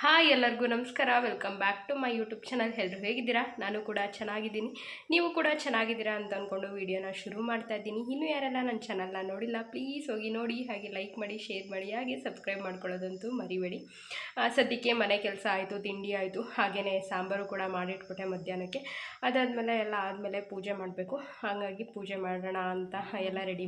Hi ಎಲ್ಲರಿಗೂ ನಮಸ್ಕಾರ. Welcome back to my YouTube channel ಎಲ್ಲರೂ ಹೇಗಿದ್ದೀರಾ? ನಾನು ಕೂಡ ಚೆನ್ನಾಗಿದ್ದೀನಿ. ನೀವು ಕೂಡ ಚೆನ್ನಾಗಿದ್ದೀರಾ ಅಂತ ಅಂದ್ಕೊಂಡು ವಿಡಿಯೋನ ಶುರು ಮಾಡ್ತಾ ಇದ್ದೀನಿ. ಇನ್ನೂ ಯಾರೆಲ್ಲ ನನ್ನ ಚಾನಲ್ನ ನೋಡಿಲ್ಲ ಪ್ಲೀಸ್ ಹೋಗಿ ನೋಡಿ. ಹಾಗೆ ಲೈಕ್ ಮಾಡಿ ಶೇರ್ ಮಾಡಿ, ಹಾಗೆ ಸಬ್ಸ್ಕ್ರೈಬ್ ಮಾಡ್ಕೊಳ್ಳೋದಂತೂ ಮರಿಬೇಡಿ. ಸದ್ಯಕ್ಕೆ ಮನೆ ಕೆಲಸ ಆಯಿತು, ತಿಂಡಿ ಆಯಿತು. ಹಾಗೆಯೇ ಸಾಂಬಾರು ಕೂಡ ಮಾಡಿಟ್ಬಿಟ್ಟೆ ಮಧ್ಯಾಹ್ನಕ್ಕೆ. ಅದಾದಮೇಲೆ ಎಲ್ಲ ಆದಮೇಲೆ ಪೂಜೆ ಮಾಡಬೇಕು. ಹಾಗಾಗಿ ಪೂಜೆ ಮಾಡೋಣ ಅಂತ ಎಲ್ಲ ರೆಡಿ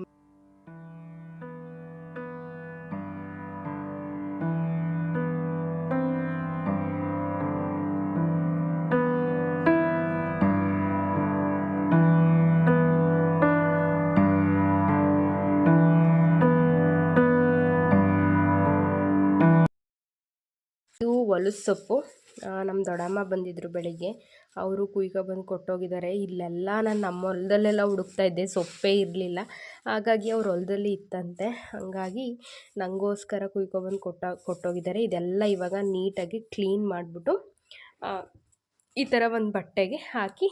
ಹೊಲದ ಸೊಪ್ಪು ನಮ್ಮ ದೊಡ್ಡಮ್ಮ ಬಂದಿದ್ದರು ಬೆಳಿಗ್ಗೆ. ಅವರು ಕುಯ್ಕೊ ಬಂದು ಕೊಟ್ಟೋಗಿದ್ದಾರೆ. ಇಲ್ಲೆಲ್ಲ ನಾನು ನಮ್ಮ ಹೊಲದಲ್ಲೆಲ್ಲ ಹುಡುಕ್ತಾ ಇದ್ದೆ. ಸೊಪ್ಪೇ ಇರಲಿಲ್ಲ. ಹಾಗಾಗಿ ಅವ್ರ ಹೊಲದಲ್ಲಿ ಇತ್ತಂತೆ. ಹಾಗಾಗಿ ನನಗೋಸ್ಕರ ಕುಯ್ಕೊ ಬಂದು ಕೊಟ್ಟ, ಕೊಟ್ಟೋಗಿದ್ದಾರೆ. ಇದೆಲ್ಲ ಇವಾಗ ನೀಟಾಗಿ ಕ್ಲೀನ್ ಮಾಡಿಬಿಟ್ಟು ಈ ಥರ ಒಂದು ಬಟ್ಟೆಗೆ ಹಾಕಿ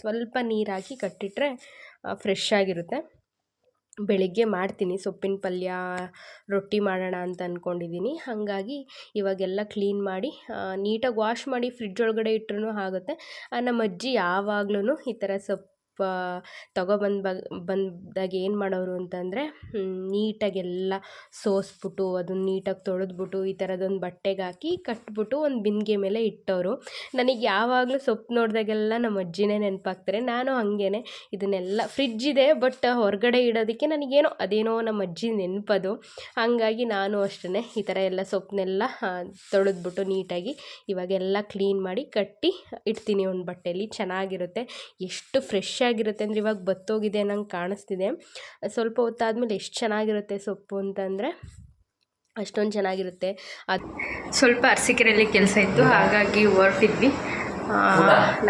ಸ್ವಲ್ಪ ನೀರು ಕಟ್ಟಿಟ್ರೆ ಫ್ರೆಶ್ ಆಗಿರುತ್ತೆ. ಬೆಳಿಗ್ಗೆ ಮಾಡ್ತೀನಿ. ಸೊಪ್ಪಿನ ಪಲ್ಯ, ರೊಟ್ಟಿ ಮಾಡೋಣ ಅಂತ ಅಂದ್ಕೊಂಡಿದ್ದೀನಿ ಹಾಗಾಗಿ ಇವಾಗೆಲ್ಲ ಕ್ಲೀನ್ ಮಾಡಿ ನೀಟಾಗಿ ವಾಶ್ ಮಾಡಿ ಫ್ರಿಡ್ಜ್ ಒಳಗಡೆ ಇಟ್ರೂ ಆಗುತ್ತೆ. ನಮ್ಮ ಅಜ್ಜಿ ಯಾವಾಗ್ಲೂ ಈ ಥರ ಸೊಪ್ಪು ತಗೊಬಂದು ಬ ಬಂದಾಗ ಏನು ಮಾಡೋರು ಅಂತಂದರೆ ನೀಟಾಗೆಲ್ಲ ಸೋಸ್ಬಿಟ್ಟು, ಅದನ್ನ ನೀಟಾಗಿ ತೊಳೆದ್ಬಿಟ್ಟು, ಈ ಥರದೊಂದು ಬಟ್ಟೆಗೆ ಹಾಕಿ ಕಟ್ಬಿಟ್ಟು ಒಂದು ಬಿಂದಿಗೆ ಮೇಲೆ ಇಟ್ಟವರು ನನಗೆ ಯಾವಾಗಲೂ ಸೊಪ್ಪು ನೋಡಿದಾಗೆಲ್ಲ ನಮ್ಮ ಅಜ್ಜಿನೇ ನೆನಪಾಗ್ತಾರೆ. ನಾನು ಹಾಗೇನೆ ಇದನ್ನೆಲ್ಲ ಫ್ರಿಡ್ಜ್ ಇದೆ, ಬಟ್ ಹೊರಗಡೆ ಇಡೋದಕ್ಕೆ ನನಗೇನೋ ಅದೇನೋ ನಮ್ಮ ಅಜ್ಜಿ ನೆನಪದು. ಹಾಗಾಗಿ ನಾನು ಅಷ್ಟೇ ಈ ಥರ ಎಲ್ಲ ಸೊಪ್ಪನ್ನೆಲ್ಲ ತೊಳೆದ್ಬಿಟ್ಟು ನೀಟಾಗಿ ಇವಾಗೆಲ್ಲ ಕ್ಲೀನ್ ಮಾಡಿ ಕಟ್ಟಿ ಇಡ್ತೀನಿ ಒಂದು ಬಟ್ಟೆಯಲ್ಲಿ ಚೆನ್ನಾಗಿರುತ್ತೆ. ಎಷ್ಟು ಫ್ರೆಶ್ ಆಗಿರುತ್ತೆ ಅಂದರೆ ಇವಾಗ ಬತ್ತೋಗಿದೆ ನಂಗೆ ಕಾಣಿಸ್ತಿದೆ. ಸ್ವಲ್ಪ ಹೊತ್ತಾದ್ಮೇಲೆ ಎಷ್ಟು ಚೆನ್ನಾಗಿರುತ್ತೆ ಸೊಪ್ಪು ಅಂತಂದರೆ ಅಷ್ಟೊಂದು ಚೆನ್ನಾಗಿರುತ್ತೆ. ಅದು ಸ್ವಲ್ಪ ಅರಸಿಕೆರೆಯಲ್ಲಿ ಕೆಲಸ ಇತ್ತು ಹಾಗಾಗಿ ಹೊರಟಿದ್ವಿ.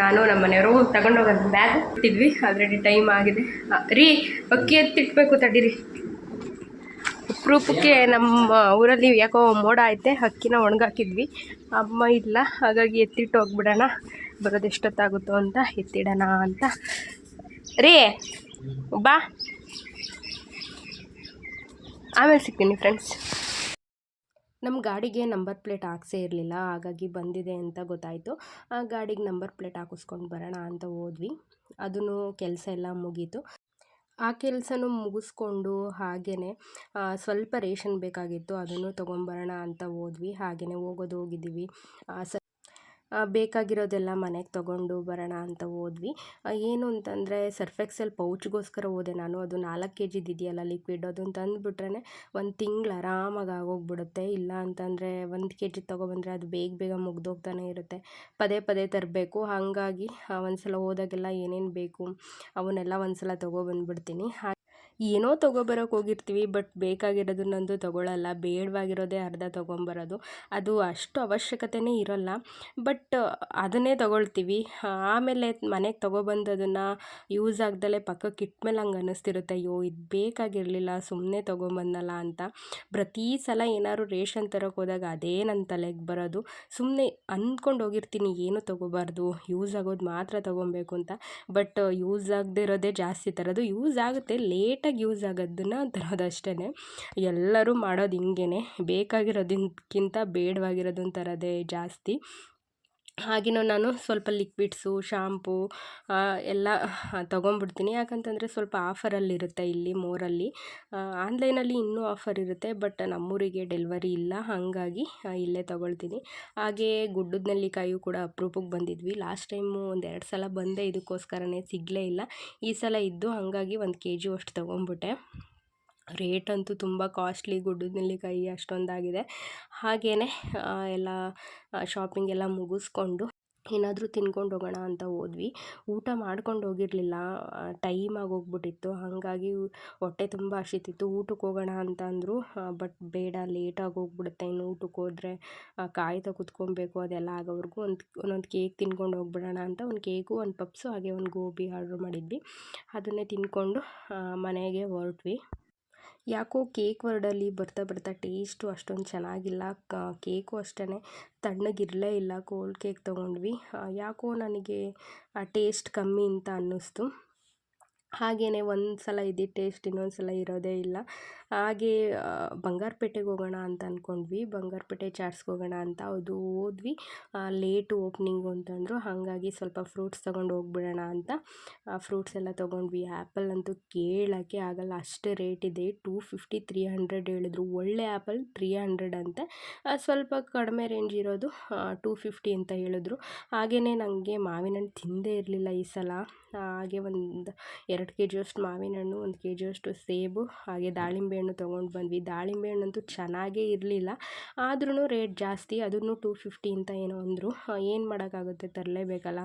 ನಾನು ನಮ್ಮ ಮನೆಯವರು ತಗೊಂಡೋಗೋದು ಬ್ಯಾಗ್ ಇಟ್ಟಿದ್ವಿ ಆಲ್ರೆಡಿ ಟೈಮ್ ಆಗಿದೆ. ರೀ ಅಕ್ಕಿ ಎತ್ತಿಟ್ಬೇಕು ತಡೀರಿ. ಅಪರೂಪಕ್ಕೆ ನಮ್ಮ ಊರಲ್ಲಿ ಯಾಕೋ ಮೋಡ ಐತೆ ಅಕ್ಕಿನ ಒಣಗಾಕಿದ್ವಿ. ಅಮ್ಮ ಇಲ್ಲ ಹಾಗಾಗಿ ಎತ್ತಿಟ್ಟು ಹೋಗ್ಬಿಡೋಣ ಬರೋದು ಎಷ್ಟೊತ್ತಾಗುತ್ತೋ ಅಂತ ಎತ್ತಿಡೋಣ ಅಂತ ರೀ, ಬಾ. ಆಮೇಲೆ ಸಿಗ್ತೀನಿ ಫ್ರೆಂಡ್ಸ್ ನಮ್ಮ ಗಾಡಿಗೆ ನಂಬರ್ ಪ್ಲೇಟ್ ಹಾಕ್ಸೇ ಇರಲಿಲ್ಲ, ಹಾಗಾಗಿ ಬಂದಿದೆ ಅಂತ ಗೊತ್ತಾಯಿತು. ಆ ಗಾಡಿಗೆ ನಂಬರ್ ಪ್ಲೇಟ್ ಹಾಕಿಸ್ಕೊಂಡು ಬರೋಣ ಅಂತ ಹೋದ್ವಿ. ಅದನ್ನು ಕೆಲಸ ಎಲ್ಲ ಮುಗೀತು. ಆ ಕೆಲಸನೂ ಮುಗಿಸ್ಕೊಂಡು ಹಾಗೆಯೇ ಸ್ವಲ್ಪ ರೇಷನ್ ಬೇಕಾಗಿತ್ತು, ಅದನ್ನು ತೊಗೊಂಬರೋಣ ಅಂತ ಹೋದ್ವಿ. ಹಾಗೆಯೇ ಹೋಗೋದು ಹೋಗಿದ್ದೀವಿ. ಬೇಕಾಗಿರೋದೆಲ್ಲ ಮನೆಗೆ ತೊಗೊಂಡು ಬರೋಣ ಅಂತ ಹೋದ್ವಿ. ಏನು ಅಂತಂದರೆ ಸರ್ಫೆಕ್ಸೆಲ್ ಪೌಚ್ಗೋಸ್ಕರ ಹೋದೆ ನಾನು. ಅದು ನಾಲ್ಕು ಕೆ ಜಿದು ಇದೆಯಲ್ಲ ಲಿಕ್ವಿಡ್ ಅದನ್ನು ತಂದುಬಿಟ್ರೆ ಒಂದು ತಿಂಗಳು ಆರಾಮಾಗಿ ಆಗೋಗ್ಬಿಡುತ್ತೆ. ಇಲ್ಲ ಅಂತಂದರೆ ಒಂದು ಕೆ ಜಿ ತೊಗೊಬಂದರೆ ಅದು ಬೇಗ ಬೇಗ ಮುಗ್ದೋಗ್ತಾನೆ ಇರುತ್ತೆ. ಪದೇ ಪದೇ ತರಬೇಕು. ಹಾಗಾಗಿ ಒಂದು ಸಲ ಹೋದಾಗೆಲ್ಲ ಏನೇನು ಬೇಕು, ಅವನ್ನೆಲ್ಲ ಒಂದು ಸಲ ತೊಗೊಬಂದ್ಬಿಡ್ತೀನಿ. ಏನೋ ತೊಗೊಬರೋಕೆ ಹೋಗಿರ್ತೀವಿ, ಬಟ್ ಬೇಕಾಗಿರೋದನ್ನೊಂದು ತೊಗೊಳ್ಳಲ್ಲ ಬೇಡವಾಗಿರೋದೇ ಅರ್ಧ ತೊಗೊಂಬರೋದು. ಅದು ಅಷ್ಟು ಅವಶ್ಯಕತೆನೇ ಇರೋಲ್ಲ. ಬಟ್, ಅದನ್ನೇ ತೊಗೊಳ್ತೀವಿ. ಆಮೇಲೆ ಮನೆಗೆ ತೊಗೊಬಂದು ಅದನ್ನು ಯೂಸ್ ಆಗ್ದಲೇ ಪಕ್ಕಕ್ಕೆ ಇಟ್ಮೇಲೆ ಹಂಗೆ ಅನ್ನಿಸ್ತಿರುತ್ತೆ ಅಯ್ಯೋ, ಇದು ಬೇಕಾಗಿರಲಿಲ್ಲ ಸುಮ್ಮನೆ ತೊಗೊಂಬಂದಲ್ಲ ಅಂತ. ಪ್ರತಿ ಸಲ ಏನಾದ್ರು ರೇಷನ್ ತರೋಕೆ ಹೋದಾಗ ಅದೇ ನನ್ನ ತಲೆಗೆ ಬರೋದು. ಸುಮ್ಮನೆ ಅಂದ್ಕೊಂಡು ಹೋಗಿರ್ತೀನಿ, ಏನು ತೊಗೋಬಾರ್ದು, ಯೂಸ್ ಆಗೋದು ಮಾತ್ರ ತೊಗೊಬೇಕು ಅಂತ. ಬಟ್, ಯೂಸ್ ಆಗದೆ ಇರೋದೇ ಜಾಸ್ತಿ ತರೋದು. ಯೂಸ್ ಆಗುತ್ತೆ ಲೇಟಾಗಿ ಯೂಸ್ ಆಗೋದನ್ನ ತರೋದು ಅಷ್ಟೇ ಎಲ್ಲರೂ ಮಾಡೋದು ಹಿಂಗೇ ಬೇಕಾಗಿರೋದಕ್ಕಿಂತ ಬೇಡವಾಗಿರೋದನ್ನ ತರೋದೇ ಜಾಸ್ತಿ. ಹಾಗೆಯೂ ನಾನು ಸ್ವಲ್ಪ ಲಿಕ್ವಿಡ್ಸು, ಶಾಂಪೂ ಎಲ್ಲ ತೊಗೊಂಬಿಡ್ತೀನಿ. ಯಾಕಂತಂದರೆ ಸ್ವಲ್ಪ ಆಫರಲ್ಲಿರುತ್ತೆ ಇಲ್ಲಿ ಮೋರಲ್ಲಿ. ಆನ್ಲೈನಲ್ಲಿ ಇನ್ನೂ ಆಫರ್ ಇರುತ್ತೆ, ಬಟ್ ನಮ್ಮೂರಿಗೆ ಡೆಲ್ವರಿ ಇಲ್ಲ. ಹಾಗಾಗಿ ಇಲ್ಲೇ ತೊಗೊಳ್ತೀನಿ. ಹಾಗೇ ಗುಡ್ಡದ ನೆಲ್ಲಿಕಾಯಿಯು ಕೂಡ ಅಪ್ರೂಪಕ್ಕೆ ಬಂದಿದ್ವಿ. ಲಾಸ್ಟ್ ಟೈಮು ಒಂದು ಎರಡು ಸಲ ಬಂದೆ, ಇದಕ್ಕೋಸ್ಕರನೇ ಸಿಗಲೇ ಇಲ್ಲ. ಈ ಸಲ ಇದ್ದು ಹಾಗಾಗಿ ಒಂದು ಕೆ ಜಿ ಅಷ್ಟು ತೊಗೊಂಬಿಟ್ಟೆ. ರೇಟ್ ಅಂತೂ ತುಂಬ ಕಾಸ್ಟ್ಲಿ ಗುಡ್ಡದ ನೆಲ್ಲಿಕಾಯಿ ಅಷ್ಟೊಂದಾಗಿದೆ. ಹಾಗೆಯೇ ಎಲ್ಲ ಶಾಪಿಂಗ್ ಎಲ್ಲ ಮುಗಿಸ್ಕೊಂಡು ಏನಾದರೂ ತಿನ್ಕೊಂಡು ಹೋಗೋಣ ಅಂತ ಹೋದ್ವಿ. ಊಟ ಮಾಡ್ಕೊಂಡು ಹೋಗಿರಲಿಲ್ಲ. ಟೈಮ್ ಆಗೋಗ್ಬಿಟ್ಟಿತ್ತು ಹಾಗಾಗಿ ಹೊಟ್ಟೆ ತುಂಬ ಹಸಿತಿತ್ತು. ಊಟಕ್ಕೆ ಹೋಗೋಣ ಅಂತ ಅಂದರು. ಬಟ್ ಬೇಡ ಲೇಟಾಗಿ ಹೋಗ್ಬಿಡುತ್ತೆ. ಇನ್ನು ಊಟಕ್ಕೆ ಹೋದರೆ ಕಾಯ್ತಾ ಕುತ್ಕೊಬೇಕು. ಅದೆಲ್ಲ ಆಗೋವರೆಗೂ ಒಂದು, ಒಂದೊಂದು ಕೇಕ್ ತಿನ್ಕೊಂಡು ಹೋಗ್ಬಿಡೋಣ ಅಂತ ಒಂದು ಕೇಕು ಒಂದು ಪಪ್ಸು ಹಾಗೆ ಒಂದು ಗೋಬಿ ಆರ್ಡ್ರ್ ಮಾಡಿದ್ವಿ. ಅದನ್ನೇ ತಿನ್ಕೊಂಡು ಮನೆಗೆ ಹೊರಟ್ವಿ. ಯಾಕೋ ಕೇಕ್ ವರ್ಡಲ್ಲಿ ಬರ್ತಾ ಬರ್ತಾ ಟೇಸ್ಟು ಅಷ್ಟೊಂದು ಚೆನ್ನಾಗಿಲ್ಲ. ಕೇಕು ಅಷ್ಟೇ ತಣ್ಣಗಿರಲೇ ಇಲ್ಲ. ಕೋಲ್ಡ್ ಕೇಕ್ ತೊಗೊಂಡ್ವಿ. ಯಾಕೋ ನನಗೆ ಆ ಟೇಸ್ಟ್ ಕಮ್ಮಿ ಅಂತ ಅನ್ನಿಸ್ತು. ಹಾಗೆಯೇ ಒಂದು ಸಲ ಇದ್ದಿದ್ದ ಟೇಸ್ಟ್ ಇನ್ನೊಂದು ಸಲ ಇರೋದೇ ಇಲ್ಲ. ಹಾಗೆ ಬಂಗಾರಪೇಟೆಗೆ ಹೋಗೋಣ ಅಂತ ಅಂದ್ಕೊಂಡ್ವಿ ಬಂಗಾರಪೇಟೆ ಚಾಟ್ಸ್ಗೆ ಹೋಗೋಣ ಅಂತ ಅದು ಹೋದ್ವಿ. ಲೇಟು ಓಪ್ನಿಂಗು ಅಂತಂದರು. ಹಾಗಾಗಿ ಸ್ವಲ್ಪ ಫ್ರೂಟ್ಸ್ ತೊಗೊಂಡು ಹೋಗ್ಬಿಡೋಣ ಅಂತ ಫ್ರೂಟ್ಸ್ ಎಲ್ಲ ತೊಗೊಂಡ್ವಿ. ಆ್ಯಪಲ್ ಅಂತೂ ಕೇಳೋಕ್ಕೆ ಆಗಲ್ಲ. ಅಷ್ಟು ರೇಟ್ ಇದೆ. ಟೂ ಫಿಫ್ಟಿ ತ್ರೀ ಹಂಡ್ರೆಡ್ ಹೇಳಿದ್ರು. ಒಳ್ಳೆ ಆ್ಯಪಲ್ ತ್ರೀ ಹಂಡ್ರೆಡ್ ಅಂತೆ. ಸ್ವಲ್ಪ ಕಡಿಮೆ ರೇಂಜ್ ಇರೋದು ಟೂ ಫಿಫ್ಟಿ ಅಂತ ಹೇಳಿದ್ರು. ಹಾಗೆಯೇ ನನಗೆ ಮಾವಿನ ಹಣ್ಣು ತಿಂದೇ ಇರಲಿಲ್ಲ ಈ ಸಲ. ಹಾಗೆ ಒಂದು ಎರಡು ಕೆ ಜಿಯಷ್ಟು ಮಾವಿನ ಹಣ್ಣು ಒಂದು ಕೆ ಜಿಯಷ್ಟು ಸೇಬು ಹಾಗೆ ದಾಳಿಂಬೆ ಹಣ್ಣು ತೊಗೊಂಡು ಬಂದ್ವಿ. ದಾಳಿಂಬೆ ಹಣ್ಣಂತೂ ಚೆನ್ನಾಗೇ ಇರಲಿಲ್ಲ. ಆದ್ರೂ ರೇಟ್ ಜಾಸ್ತಿ ಅದನ್ನು ಟೂ ಫಿಫ್ಟಿ ಅಂತ ಏನೋ ಅಂದರು. ಏನು ಮಾಡೋಕ್ಕಾಗುತ್ತೆ ತರಲೇಬೇಕಲ್ಲ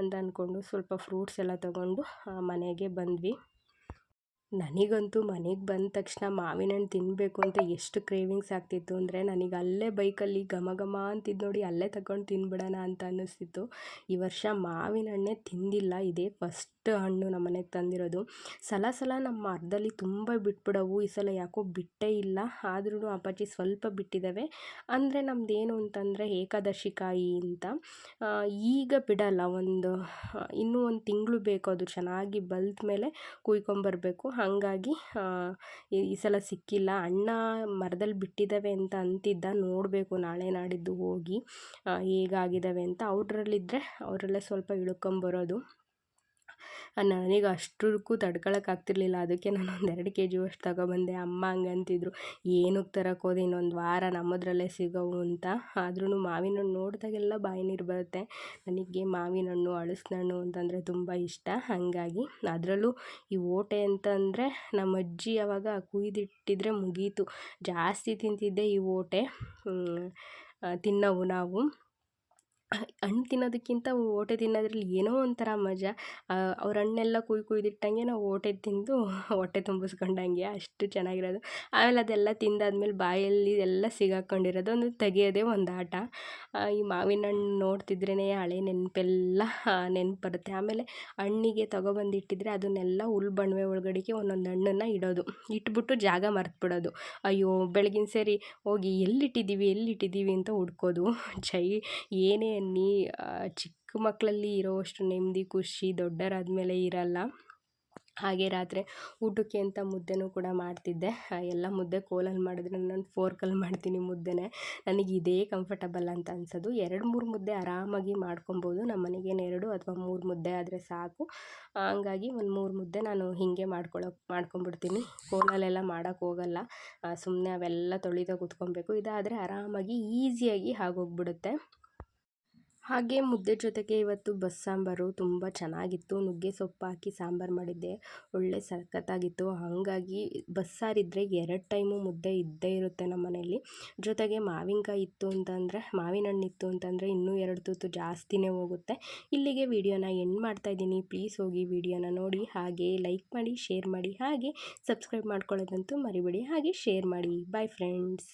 ಅಂತ ಅಂದ್ಕೊಂಡು ಸ್ವಲ್ಪ ಫ್ರೂಟ್ಸ್ ಎಲ್ಲ ತೊಗೊಂಡು ಮನೆಗೆ ಬಂದ್ವಿ. ನನಗಂತೂ ಮನೆಗೆ ಬಂದ ತಕ್ಷಣ ಮಾವಿನ ಹಣ್ಣು ತಿನ್ನಬೇಕು ಅಂತ ಎಷ್ಟು ಕ್ರೇವಿಂಗ್ಸ್ ಆಗ್ತಿತ್ತು ಅಂದರೆ ನನಗೆ ಅಲ್ಲೇ ಬೈಕಲ್ಲಿ ಘಮ ಘಮ ಅಂತಿದ್ದು ನೋಡಿ ಅಲ್ಲೇ ತಗೊಂಡು ತಿನ್ಬಿಡೋಣ ಅಂತ ಅನ್ನಿಸ್ತಿತ್ತು. ಈ ವರ್ಷ ಮಾವಿನ ಹಣ್ಣೇ ತಿಂದಿಲ್ಲ, ಇದೇ ಫಸ್ಟ್ ಹಣ್ಣು ನಮ್ಮ ಮನೆಗೆ ತಂದಿರೋದು. ಸಲ ಸಲ ನಮ್ಮ ಮರದಲ್ಲಿ ತುಂಬ ಬಿಟ್ಬಿಡವು. ಈ ಸಲ ಯಾಕೋ ಬಿಟ್ಟೇ ಇಲ್ಲ. ಆದ್ರೂ ಅಪ್ಪಾಜಿ ಸ್ವಲ್ಪ ಬಿಟ್ಟಿದ್ದಾವೆ ಅಂದರೆ ನಮ್ಮದೇನು ಅಂತಂದರೆ ಏಕಾದಶಿ ಕಾಯಿ ಅಂತ. ಈಗ ಬಿಡಲ್ಲ. ಒಂದು, ಇನ್ನೂ ಒಂದು ತಿಂಗಳು ಬೇಕು. ಅದು ಚೆನ್ನಾಗಿ ಬಲ್ತ ಮೇಲೆ ಕುಯ್ಕೊಂಬರ್ಬೇಕು. ಹಾಗಾಗಿ ಈ ಸಲ ಸಿಕ್ಕಿಲ್ಲ. ಅಣ್ಣ ಮರದಲ್ಲಿ ಬಿಟ್ಟಿದ್ದಾವೆ ಅಂತ ಅಂತಿದ್ದ. ನೋಡಬೇಕು ನಾಳೆ ನಾಡಿದ್ದು ಹೋಗಿ ಹೇಗಾಗಿದ್ದಾವೆ ಅಂತ. ಅವ್ರಲ್ಲಿದ್ದರೆ ಅವರಲ್ಲೇ ಸ್ವಲ್ಪ ಇಳ್ಕೊಂಬರೋದು. ನನಗೆ ಅಷ್ಟಕ್ಕೂ ತಡ್ಕೊಳಕ್ಕಾಗ್ತಿರ್ಲಿಲ್ಲ ಅದಕ್ಕೆ ನಾನು ಒಂದು ಎರಡು ಕೆ ಜಿಯಷ್ಟು ತಗೊಬಂದೆ. ಅಮ್ಮ ಹಂಗಂತಿದ್ರು ಏನಕ್ಕೆ ತರಕ್ಕೆ ಇನ್ನೊಂದು ವಾರ ನಮ್ಮದ್ರಲ್ಲೇ ಸಿಗೋವು ಅಂತ. ಆದ್ರೂ ಮಾವಿನ ಹಣ್ಣು ನೋಡಿದಾಗೆಲ್ಲ ಬಾಯಿ ನೀರು ಬರುತ್ತೆ. ನನಗೆ ಮಾವಿನ ಹಣ್ಣು, ಅಳಸಿನ ಹಣ್ಣು ಅಂತಂದರೆ ತುಂಬ ಇಷ್ಟ. ಹಾಗಾಗಿ ಅದರಲ್ಲೂ ಈ ಓಟೆ ಅಂತಂದರೆ ನಮ್ಮ ಅಜ್ಜಿ ಯಾವಾಗ ಕುಯ್ದಿಟ್ಟಿದ್ರೆ ಮುಗೀತು. ಜಾಸ್ತಿ ತಿಂತಿದ್ದೆ ಈ ಓಟೆ. ತಿನ್ನೋವು ನಾವು. ಹಣ್ಣು ತಿನ್ನೋದಕ್ಕಿಂತ ಓಟೆ ತಿನ್ನೋದ್ರಲ್ಲಿ ಏನೋ ಒಂಥರ ಮಜಾ. ಅವ್ರ ಹಣ್ಣೆಲ್ಲ ಕುಯ್ದು ಕುಯ್ದಿಟ್ಟಂಗೆ ನಾವು ಓಟೆ ತಿಂದು ಹೊಟ್ಟೆ ತುಂಬಿಸ್ಕೊಂಡಂಗೆ ಅಷ್ಟು ಚೆನ್ನಾಗಿರೋದು. ಆಮೇಲೆ ಅದೆಲ್ಲ ತಿಂದಾದ್ಮೇಲೆ ಬಾಯಲ್ಲಿ ಎಲ್ಲ ಸಿಗಾಕೊಂಡಿರೋದು. ಒಂದು ತೆಗೆಯೋದೇ ಒಂದು ಆಟ. ಈ ಮಾವಿನ ಹಣ್ಣು ನೋಡ್ತಿದ್ರೇ ಹಳೆ ನೆನಪೆಲ್ಲ ನೆನ್ಪು ಬರುತ್ತೆ ಆಮೇಲೆ ಹಣ್ಣಿಗೆ ತೊಗೊಬಂದಿಟ್ಟಿದ್ರೆ ಅದನ್ನೆಲ್ಲ ಹುಲ್ ಬಣ್ವೆ ಒಳಗಡೆಗೆ ಒಂದೊಂದು ಹಣ್ಣನ್ನು ಇಡೋದು. ಇಟ್ಬಿಟ್ಟು ಜಾಗ ಮರೆತ್ಬಿಡೋದು. ಅಯ್ಯೋ, ಬೆಳಗಿನ ಸೇರಿ ಹೋಗಿ ಎಲ್ಲಿಟ್ಟಿದ್ದೀವಿ ಎಲ್ಲಿಟ್ಟಿದ್ದೀವಿ ಅಂತ ಹುಡ್ಕೋದು. ಜೈ ಏನೇ ಅನ್ನಿ ಚಿಕ್ಕ ಮಕ್ಕಳಲ್ಲಿ ಇರೋವಷ್ಟು ನೆಮ್ಮದಿ, ಖುಷಿ ದೊಡ್ಡವರಾದ್ಮೇಲೆ ಇರಲ್ಲ. ಹಾಗೆ ರಾತ್ರಿ ಊಟಕ್ಕೆ ಅಂತ ಮುದ್ದೆನೂ ಕೂಡ ಮಾಡ್ತಿದ್ದೆ. ಎಲ್ಲ ಮುದ್ದೆ ಕೋಲಲ್ಲಿ ಮಾಡಿದ್ರೆ ನಾನು ಫೋರ್ಕಲ್ಲಿ ಮಾಡ್ತೀನಿ ಮುದ್ದೆನೇ. ನನಗೆ ಇದೇ ಕಂಫರ್ಟಬಲ್ ಅಂತ ಅನ್ಸೋದು. ಎರಡು ಮೂರು ಮುದ್ದೆ ಆರಾಮಾಗಿ ಮಾಡ್ಕೊಬೋದು. ನಮ್ಮ ಮನೆಗೇನು ಎರಡು ಅಥವಾ ಮೂರು ಮುದ್ದೆ ಆದರೆ ಸಾಕು. ಹಂಗಾಗಿ ಒಂದು ಮೂರು ಮುದ್ದೆ ನಾನು ಹೀಗೆ ಮಾಡ್ಕೊಳಕ್ಕೆ ಮಾಡ್ಕೊಂಬಿಡ್ತೀನಿ ಕೋಲಲ್ಲೆಲ್ಲ ಮಾಡೋಕ್ಕೆ ಹೋಗಲ್ಲ. ಸುಮ್ಮನೆ ಅವೆಲ್ಲ ತೊಳಿತಾ ಕೂತ್ಕೊಬೇಕು. ಇದಾದರೆ ಆರಾಮಾಗಿ ಈಸಿಯಾಗಿ ಆಗೋಗ್ಬಿಡುತ್ತೆ. ಹಾಗೆ ಮುದ್ದೆ ಜೊತೆಗೆ ಇವತ್ತು ಬಸ್ಸಾಂಬಾರು ತುಂಬ ಚೆನ್ನಾಗಿತ್ತು. ನುಗ್ಗೆ ಸೊಪ್ಪು ಹಾಕಿ ಸಾಂಬಾರು ಮಾಡಿದ್ದೆ. ಒಳ್ಳೆ ಸಖತ್ತಾಗಿತ್ತು. ಹಾಗಾಗಿ ಬಸ್ಸಾರಿದ್ದರೆ ಎರಡು ಟೈಮು ಮುದ್ದೆ ಇದ್ದೇ ಇರುತ್ತೆ ನಮ್ಮ ಮನೆಯಲ್ಲಿ. ಜೊತೆಗೆ ಮಾವಿನಕಾಯಿ ಇತ್ತು ಅಂತಂದರೆ ಮಾವಿನ ಹಣ್ಣು ಇತ್ತು ಅಂತಂದರೆ ಇನ್ನೂ ಎರಡು ತುತ್ತು ಜಾಸ್ತಿನೇ ಹೋಗುತ್ತೆ. ಇಲ್ಲಿಗೆ ವಿಡಿಯೋನ ಎಂಡ್ ಮಾಡ್ತಾಯಿದ್ದೀನಿ ಪ್ಲೀಸ್ ಹೋಗಿ ವಿಡಿಯೋನ ನೋಡಿ. ಹಾಗೆ ಲೈಕ್ ಮಾಡಿ, ಶೇರ್ ಮಾಡಿ. ಹಾಗೆ ಸಬ್ಸ್ಕ್ರೈಬ್ ಮಾಡ್ಕೊಳ್ಳೋದಂತೂ ಮರಿಬೇಡಿ. ಹಾಗೆ ಶೇರ್ ಮಾಡಿ. Bye friends.